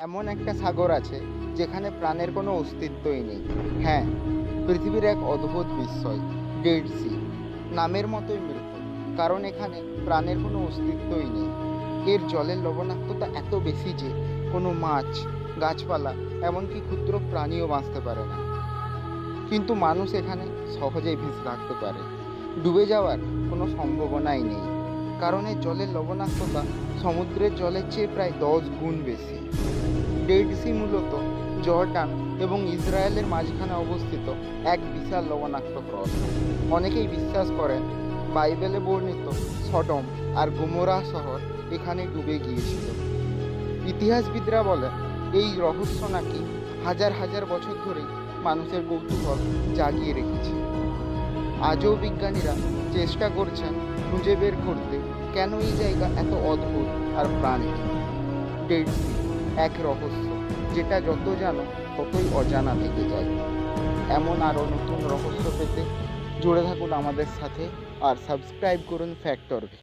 এমন একটা সাগর আছে যেখানে প্রাণের কোনো অস্তিত্বই নেই। হ্যাঁ পৃথিবীর এক অদ্ভুত বিস্ময় ডেড সি নামের মতোই মৃত, কারণ এখানে প্রাণের কোনো অস্তিত্বই নেই। এর জলের লবণাক্ততা এত বেশি যে কোনো মাছ, গাছপালা, এমনকি ক্ষুদ্র প্রাণীও বাঁচতে পারে না। কিন্তু মানুষ এখানে সহজেই ভেসে থাকতে পারে। ডুবে যাওয়ার কোনো সম্ভাবনাই নেই, কারণ এর জলের লবণাক্ততা সমুদ্রের জলের চেয়ে প্রায় দশ গুণ বেশি। ডেড সি মূলত জর্ডান এবং ইসরায়েলের মাঝখানে অবস্থিত এক বিশাল লবণাক্ত হ্রদ অনেকেই বিশ্বাস করেন, বাইবেলে বর্ণিত সডম আর গোমোরা শহর এখানে ডুবে গিয়েছিল। ইতিহাসবিদরা বলেন, এই রহস্য নাকি হাজার হাজার বছর ধরে মানুষের কৌতূহল জাগিয়ে রেখেছে। আজও বিজ্ঞানীরা চেষ্টা করছেন খুঁজে বের করতে, কেন এই জায়গা এত অদ্ভুত আর প্রাণী ডেড সি এক রহস্য, যেটা যত জানো, ততই অজানা থেকে যায়। এমন আরও নতুন রহস্য পেতে জুড়ে থাকুন আমাদের সাথে, আর সাবস্ক্রাইব করুন ফ্যাক্টরকে।